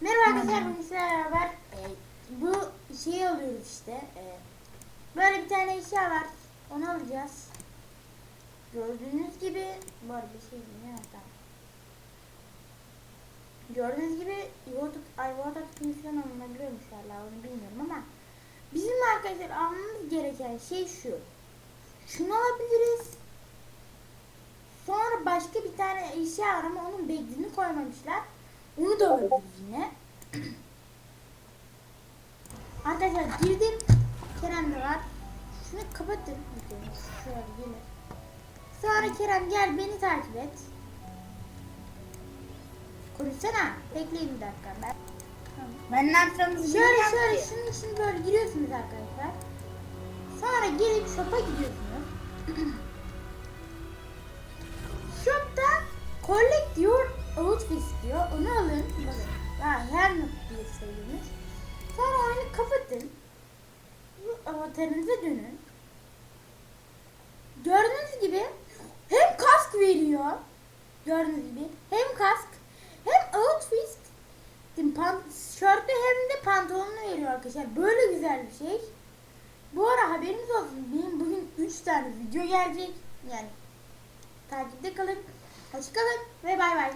Merhaba arkadaşlar bugün sizlerle beraber e, bu şeyi alıyoruz işte. E, böyle bir tane eşya var. Onu alacağız. Gördüğünüz gibi bu arada şey mi? Tamam. Gördüğünüz gibi Ivoda Ivoda misyon alınabiliyormuş hala onu bilmiyorum ama bizim arkadaşlar almamız gereken şey şu. Şunu alabiliriz. Sonra başka bir tane eşya var ama onun beklini koymamışlar. Onu da alabiliriz yine. Arkadaşlar girdim. Kerem de var. Şunu kapatın. Şöyle gelir. Sonra Kerem gel beni takip et. Konuşsana. Bekleyin bir dakika. Ben... Tamam. Ben ne yapacağımızı Şöyle şöyle ki. şunun için böyle giriyorsunuz arkadaşlar. Sonra gelip shop'a gidiyorsunuz. outfits diyor. Onu alın. Bakın. Ha, helmet diye sayılmış. Sonra oyunu kapatın. Bu avatarınıza dönün. Gördüğünüz gibi hem kask veriyor. Gördüğünüz gibi hem kask hem outfit şörtü hem de pantolonunu veriyor arkadaşlar. Böyle güzel bir şey. Bu ara haberiniz olsun. Benim bugün 3 tane video gelecek. Yani takipte kalın. Hoşçakalın ve bay bay.